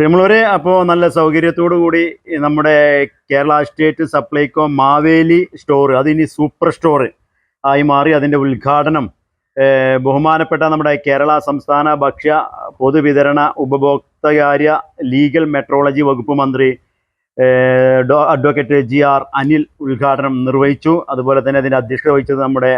പ്രിയമുള്ളവരെ അപ്പോൾ നല്ല സൗകര്യത്തോടു കൂടി നമ്മുടെ കേരള സ്റ്റേറ്റ് സപ്ലൈകോ മാവേലി സ്റ്റോർ അതിനി സൂപ്പർ സ്റ്റോർ ആയി മാറി. അതിന്റെ ഉദ്ഘാടനം ബഹുമാനപ്പെട്ട നമ്മുടെ കേരള സംസ്ഥാന ഭക്ഷ്യ പൊതുവിതരണ ഉപഭോക്തകാര്യ ലീഗൽ മെട്രോളജി വകുപ്പ് മന്ത്രി അഡ്വക്കേറ്റ് ജി ആർ അനിൽ ഉദ്ഘാടനം നിർവഹിച്ചു. അതുപോലെ തന്നെ അതിന്റെ അധ്യക്ഷത വഹിച്ചത് നമ്മുടെ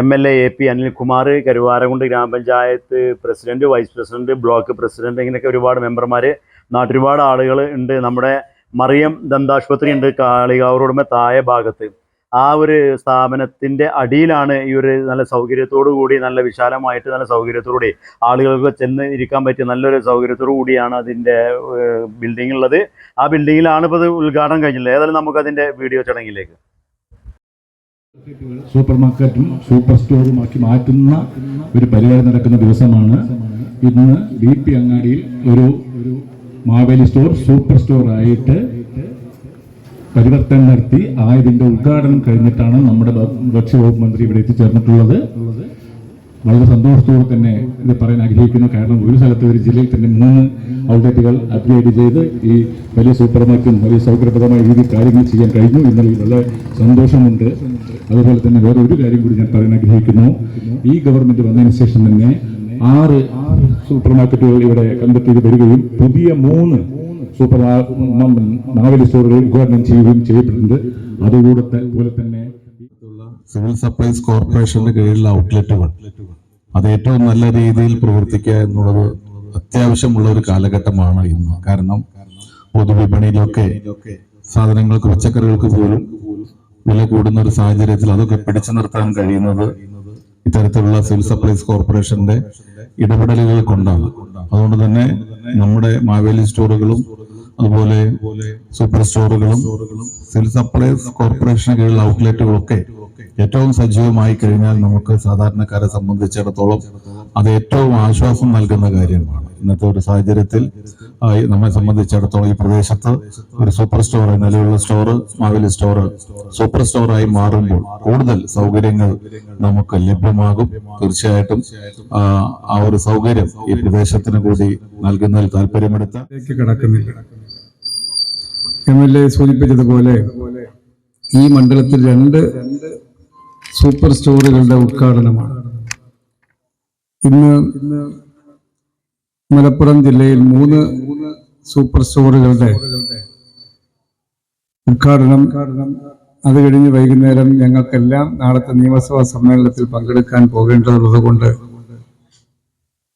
M L A A P Anilkumar Karuvarakundu ഗ്രാമപഞ്ചായത്ത് president vice president block president ഇങ്ങനെയൊക്കെ ഒരുപാട് മെമ്പർമാർ നാട്ടിൽ ഒരുപാട് ആളുകൾ ഉണ്ട്. നമ്മുടെ മറിയം ദന്താശുപത്രി ഉണ്ട് കാളികാവൂർമ താഴെ ഭാഗത്ത്. ആ ഒരു സ്ഥാപനത്തിന്റെ അടിയിലാണ് ഈ ഒരു നല്ല സൗകര്യത്തോടു കൂടി നല്ല വിശാലമായിട്ട് നല്ല സൗകര്യത്തോടുകൂടി ആളുകൾക്ക് ചെന്ന് ഇരിക്കാൻ പറ്റിയ നല്ലൊരു സൗകര്യത്തോടു കൂടിയാണ് അതിന്റെ ബിൽഡിംഗ് ഉള്ളത്. ആ ബിൽഡിങ്ങിലാണ് ഇപ്പോൾ ഇത് ഉദ്ഘാടനം കഴിഞ്ഞില്ല ഏതായാലും നമുക്കതിന്റെ വീഡിയോ ചടങ്ങിലേക്ക് സൂപ്പർ മാർക്കറ്റും സൂപ്പർ സ്റ്റോറുമാക്കി മാറ്റുന്ന ഒരു പരിപാടി നടക്കുന്ന ദിവസമാണ്. ഇന്ന് ബി പി അങ്ങാടിയിൽ ഒരു മാവേലി സ്റ്റോർ സൂപ്പർ സ്റ്റോറായിട്ട് പരിവർത്തനം നടത്തി. ആയതിന്റെ ഉദ്ഘാടനം കഴിഞ്ഞിട്ടാണ് നമ്മുടെ ഭക്ഷ്യവകുപ്പ് മന്ത്രി ഇവിടെ എത്തിച്ചേർന്നിട്ടുള്ളത്. വളരെ സന്തോഷത്തോടെ തന്നെ ഇത് പറയാൻ ആഗ്രഹിക്കുന്നു. കാരണം ഒരു സ്ഥലത്ത് ഒരു ജില്ലയിൽ തന്നെ മൂന്ന് ഔട്ട്ലെറ്റുകൾ അപ്ഗ്രേഡ് ചെയ്ത് ഈ വലിയ സൂപ്പർ മാർക്കറ്റും വലിയ സൗകര്യപ്രദമായ രീതിയിൽ കാര്യങ്ങൾ ചെയ്യാൻ കഴിഞ്ഞു. ഇന്നലെ വളരെ സന്തോഷമുണ്ട്. അതുപോലെ തന്നെ വേറെ ഒരു കാര്യം കൂടി ഞാൻ പറയാൻ ആഗ്രഹിക്കുന്നു. ഈ ഗവൺമെന്റ് വന്നതിന് ശേഷം തന്നെ ആറ് സൂപ്പർ മാർക്കറ്റുകൾ ഇവിടെ കണ്ടെത്തി വരികയും പുതിയ മൂന്ന് സൂപ്പർ നാവൽ സ്റ്റോറുകൾ ഉദ്ഘാടനം ചെയ്യുകയും ചെയ്തിട്ടുണ്ട്. അതുകൂടെ പോലെ തന്നെ സിവിൽ സപ്ലൈസ് കോർപ്പറേഷന്റെ കീഴിലുള്ള ഔട്ട്ലെറ്റുകൾ. അത് ഏറ്റവും നല്ല രീതിയിൽ പ്രവർത്തിക്കുക എന്നുള്ളത് അത്യാവശ്യമുള്ള ഒരു കാലഘട്ടമാണ് ഇന്ന്. കാരണം പൊതുവിപണിയിലൊക്കെ സാധനങ്ങൾക്ക് പച്ചക്കറികൾക്ക് പോലും വില കൂടുന്ന ഒരു സാഹചര്യത്തിൽ അതൊക്കെ പിടിച്ചു നിർത്താൻ കഴിയുന്നത് ഇത്തരത്തിലുള്ള സിവിൽ സപ്ലൈസ് കോർപ്പറേഷന്റെ ഇടപെടലുകൾ കൊണ്ടാണ്. അതുകൊണ്ട് തന്നെ നമ്മുടെ മാവേലി സ്റ്റോറുകളും അതുപോലെ സൂപ്പർ സ്റ്റോറുകളും സിവിൽ സപ്ലൈസ് കോർപ്പറേഷന് കീഴിലുള്ള ഔട്ട്ലെറ്റുകളൊക്കെ ഏറ്റവും സജീവമായി കഴിഞ്ഞാൽ നമുക്ക് സാധാരണക്കാരെ സംബന്ധിച്ചിടത്തോളം അത് ഏറ്റവും ആശ്വാസം നൽകുന്ന കാര്യമാണ്. ഇന്നത്തെ ഒരു സാഹചര്യത്തിൽ നമ്മെ സംബന്ധിച്ചിടത്തോളം ഈ പ്രദേശത്ത് ഒരു സൂപ്പർ സ്റ്റോർ നിലവിലുള്ള സ്റ്റോർ മാവേലി സ്റ്റോർ സൂപ്പർ സ്റ്റോറായി മാറുമ്പോൾ കൂടുതൽ സൗകര്യങ്ങൾ നമുക്ക് ലഭ്യമാകും. തീർച്ചയായിട്ടും ആ, ഒരു സൗകര്യം ഈ പ്രദേശത്തിന് കൂടി നൽകുന്നതിൽ താല്പര്യമെടുത്ത കടക്കുന്നില്ല. എം എൽ എ സൂചിപ്പിച്ചതുപോലെ ഈ മണ്ഡലത്തിൽ രണ്ട് സൂപ്പർ സ്റ്റോറുകളുടെ ഉദ്ഘാടനമാണ്. ഇന്ന് മലപ്പുറം ജില്ലയിൽ മൂന്ന് സൂപ്പർ സ്റ്റോറുകളുടെ ഉദ്ഘാടനം അത് കഴിഞ്ഞ് വൈകുന്നേരം ഞങ്ങൾക്കെല്ലാം നാളത്തെ നിയമസഭാ സമ്മേളനത്തിൽ പങ്കെടുക്കാൻ പോകേണ്ടതുള്ളതുകൊണ്ട്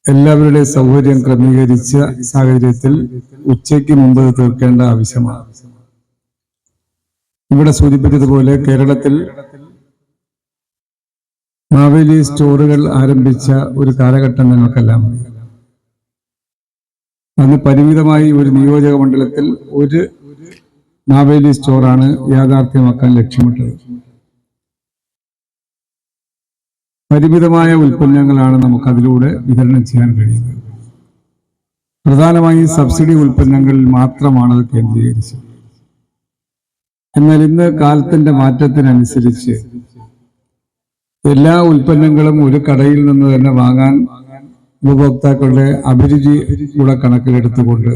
എല്ലാവരുടെയും സൗകര്യം ക്രമീകരിച്ച സാഹചര്യത്തിൽ ഉച്ചയ്ക്ക് മുമ്പ് തീർക്കേണ്ട ആവശ്യമാണ്. ഇവിടെ സൂചിപ്പിച്ചതുപോലെ കേരളത്തിൽ മാവേലി സ്റ്റോറുകൾ ആരംഭിച്ച ഒരു കാലഘട്ടം ഞങ്ങൾക്കെല്ലാം അറിയാം അന്ന് പരിമിതമായി ഒരു നിയോജക മണ്ഡലത്തിൽ ഒരു നാവേലി സ്റ്റോറാണ് യാഥാർത്ഥ്യമാക്കാൻ ലക്ഷ്യമിട്ടത്. പരിമിതമായ ഉൽപ്പന്നങ്ങളാണ് നമുക്ക് അതിലൂടെ വിതരണം ചെയ്യാൻ കഴിയുന്നത്. പ്രധാനമായും സബ്സിഡി ഉൽപ്പന്നങ്ങളിൽ മാത്രമാണ് അത് കേന്ദ്രീകരിച്ചത്. എന്നാൽ ഇന്ന് കാലത്തിന്റെ മാറ്റത്തിനനുസരിച്ച് എല്ലാ ഉൽപ്പന്നങ്ങളും ഒരു കടയിൽ നിന്ന് തന്നെ വാങ്ങാൻ ഉപഭോക്താക്കളുടെ അഭിരുചി കൂടെ കണക്കിലെടുത്തുകൊണ്ട്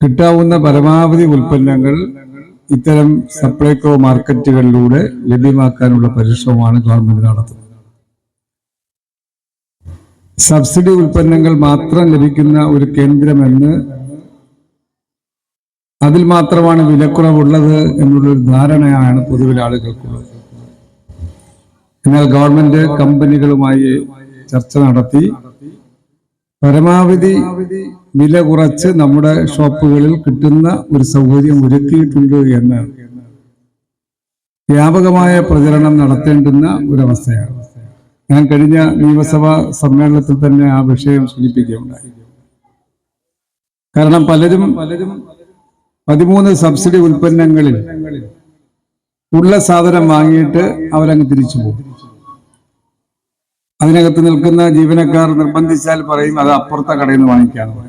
കിട്ടാവുന്ന പരമാവധി ഉൽപ്പന്നങ്ങൾ ഇത്തരം സപ്ലൈകോ മാർക്കറ്റുകളിലൂടെ ലഭ്യമാക്കാനുള്ള പരിശ്രമമാണ് ഗവൺമെന്റ് നടത്തുന്നത്. സബ്സിഡി ഉൽപ്പന്നങ്ങൾ മാത്രം ലഭിക്കുന്ന ഒരു കേന്ദ്രമെന്ന് അതിൽ മാത്രമാണ് വിലക്കുറവുള്ളത് എന്നുള്ളൊരു ധാരണയാണ് പൊതുവിൽ ആളുകൾക്കുള്ളത്. എന്നാൽ ഗവൺമെന്റ് കമ്പനികളുമായി ചർച്ച നടത്തി. പരമാവധി വില കുറച്ച് നമ്മുടെ ഷോപ്പുകളിൽ കിട്ടുന്ന ഒരു സൗകര്യം ഒരുക്കിയിട്ടുണ്ട് എന്ന് വ്യാപകമായ പ്രചരണം നടത്തേണ്ടുന്ന ഒരവസ്ഥയാണ്. ഞാൻ കഴിഞ്ഞ നിയമസഭാ സമ്മേളനത്തിൽ തന്നെ ആ വിഷയം സൂചിപ്പിക്കുകയുണ്ടായി. കാരണം പലരും പലരും പതിമൂന്ന് സബ്സിഡി ഉൽപ്പന്നങ്ങളിൽ ഉള്ള സാധനം വാങ്ങിയിട്ട് അവരങ്ങ് തിരിച്ചു പോകും. അതിനകത്ത് നിൽക്കുന്ന ജീവനക്കാർ നിർബന്ധിച്ചാൽ പറയും അത് അപ്പുറത്തെ കടയിൽ നിന്ന് വാങ്ങിക്കാന്ന്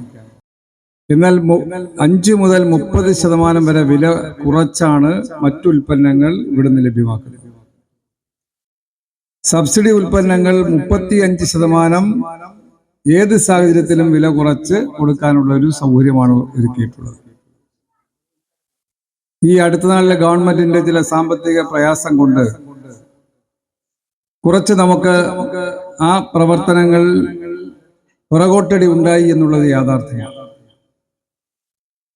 എന്നാൽ അഞ്ചു അഞ്ച് മുതൽ മുപ്പത് ശതമാനം വരെ വില കുറച്ചാണ് മറ്റു ഉൽപ്പന്നങ്ങൾ ഇവിടുന്ന് ലഭ്യമാക്കുന്നത്. സബ്സിഡി ഉൽപ്പന്നങ്ങൾ മുപ്പത്തി അഞ്ച് ശതമാനം ഏത് സാഹചര്യത്തിലും വില കുറച്ച് കൊടുക്കാനുള്ള ഒരു സൗകര്യമാണ് ഒരുക്കിയിട്ടുള്ളത്. ഈ അടുത്ത നാളിലെ ഗവൺമെന്റിന്റെ ചില സാമ്പത്തിക പ്രയാസം കൊണ്ട് കുറച്ച് നമുക്ക് ആ പ്രവർത്തനങ്ങൾ പുറകോട്ടടി ഉണ്ടായി എന്നുള്ളത് യാഥാർത്ഥ്യമാണ്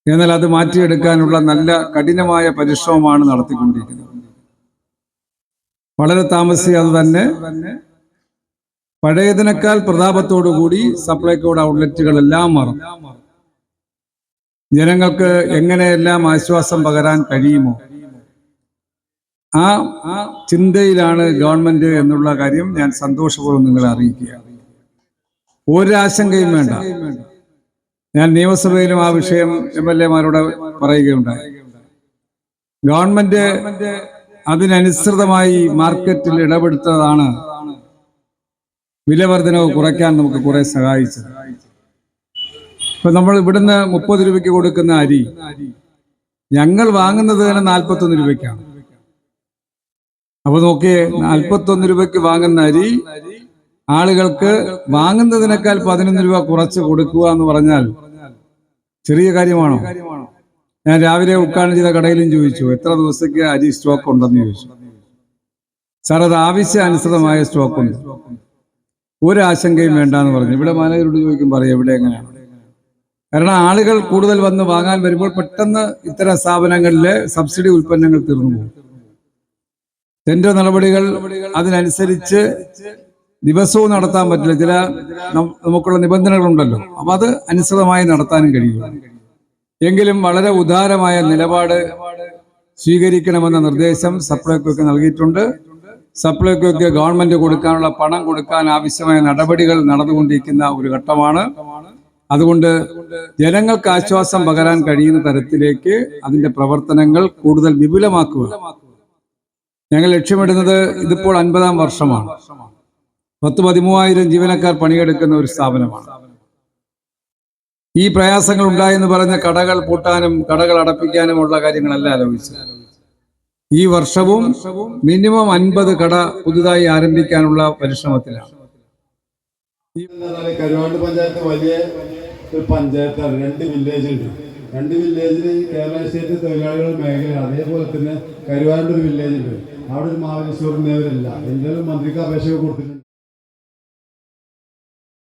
എന്നാൽ അത് മാറ്റിയെടുക്കാനുള്ള നല്ല കഠിനമായ പരിശ്രമമാണ് നടത്തിക്കൊണ്ടിരിക്കുന്നത്. വളരെ താമസിയാതെ തന്നെ പഴയതിനേക്കാൾ പ്രതാപത്തോടു കൂടി സപ്ലൈകോഡ് ഔട്ട്ലെറ്റുകളെല്ലാം മാറും. ജനങ്ങൾക്ക് എങ്ങനെയെല്ലാം ആശ്വാസം പകരാൻ കഴിയുമോ? ആ ചിന്തയിലാണ് ഗവൺമെന്റ് എന്നുള്ള കാര്യം ഞാൻ സന്തോഷപൂർവം നിങ്ങളെ അറിയിക്കുക ഒരാശങ്കയും വേണ്ട. ഞാൻ നിയമസഭയിലും ആ വിഷയം എം എൽ എമാരോട് പറയുകയുണ്ടായി. ഗവൺമെന്റ് അതിനനുസൃതമായി മാർക്കറ്റിൽ ഇടപെടുത്തതാണ് വിലവർധനവ് കുറയ്ക്കാൻ നമുക്ക് കുറെ സഹായിച്ചത്. ഇപ്പൊ നമ്മൾ ഇവിടുന്ന് മുപ്പത് രൂപയ്ക്ക് കൊടുക്കുന്ന അരി ഞങ്ങൾ വാങ്ങുന്നത് തന്നെ നാൽപ്പത്തൊന്ന് രൂപയ്ക്കാണ്. അപ്പൊ നോക്കിയേ നാൽപ്പത്തൊന്ന് രൂപയ്ക്ക് വാങ്ങുന്ന അരി ആളുകൾക്ക് വാങ്ങുന്നതിനേക്കാൾ പതിനൊന്ന് രൂപ കുറച്ച് കൊടുക്കുക എന്ന് പറഞ്ഞാൽ ചെറിയ കാര്യമാണോ? ഞാൻ രാവിലെ ഉക്കാണ് ചെയ്ത കടയിലും ചോദിച്ചു എത്ര ദിവസത്തേക്ക് അരി സ്റ്റോക്ക് ഉണ്ടെന്ന് ചോദിച്ചു? സാർ അത് ആവശ്യാനുസൃതമായ സ്റ്റോക്ക് ഉണ്ട്. ഒരു ആശങ്കയും വേണ്ട എന്ന് പറഞ്ഞു. ഇവിടെ മാനേജരോട് ചോദിക്കും പറയും എവിടെ എങ്ങനെയാണ് കാരണം ആളുകൾ കൂടുതൽ വന്ന് വാങ്ങാൻ വരുമ്പോൾ പെട്ടെന്ന് ഇത്തരം സ്ഥാപനങ്ങളിലെ സബ്സിഡി ഉൽപ്പന്നങ്ങൾ തീർന്നു പോകും. ടെൻഡർ നടപടികൾ അതിനനുസരിച്ച് ദിവസവും നടത്താൻ പറ്റില്ല. ചില നമുക്കുള്ള നമുക്കുള്ള നിബന്ധനകളുണ്ടല്ലോ. അപ്പൊ അത് അനുസൃതമായി നടത്താനും കഴിയും. എങ്കിലും വളരെ ഉദാരമായ നിലപാട് സ്വീകരിക്കണമെന്ന നിർദ്ദേശം സപ്ലൈകോയ്ക്ക് നൽകിയിട്ടുണ്ട്. സപ്ലൈകോയ്ക്ക് ഗവൺമെന്റ് കൊടുക്കാനുള്ള പണം കൊടുക്കാൻ ആവശ്യമായ നടപടികൾ നടന്നുകൊണ്ടിരിക്കുന്ന ഒരു ഘട്ടമാണ്. അതുകൊണ്ട് ജനങ്ങൾക്ക് ആശ്വാസം പകരാൻ കഴിയുന്ന തരത്തിലേക്ക് അതിന്റെ പ്രവർത്തനങ്ങൾ കൂടുതൽ വിപുലമാക്കുക. ഞങ്ങൾ ലക്ഷ്യമിടുന്നത് ഇതിപ്പോൾ അൻപതാം വർഷമാണ്. പത്ത് പതിമൂവായിരം ജീവനക്കാർ പണിയെടുക്കുന്ന ഒരു സ്ഥാപനമാണ്. ഈ പ്രയാസങ്ങൾ ഉണ്ടായെന്ന് പറഞ്ഞ കടകൾ പൂട്ടാനും കടകൾ അടപ്പിക്കാനുമുള്ള കാര്യങ്ങളല്ല ആലോചിച്ചത്. ഈ വർഷവും മിനിമം അൻപത് കട പുതുതായി ആരംഭിക്കാനുള്ള പരിശ്രമത്തിലാണ്. കരുവാണ്ട് പഞ്ചായത്ത് വലിയ ഒരു പഞ്ചായത്താണ്. രണ്ട് വില്ലേജ് രണ്ട് വില്ലേജിൽ കേരള സ്റ്റേറ്റ് തൊഴിലാളികൾ മേഖല അതേപോലെ തന്നെ കരുവാരന്റെ ഒരു വില്ലേജുണ്ട് അവിടെ ഒരു മാവേലീശ്വരം നേവരില്ല എന്തായാലും മന്ത്രിക്ക് അപേക്ഷ കൊടുത്തിട്ടുണ്ട്.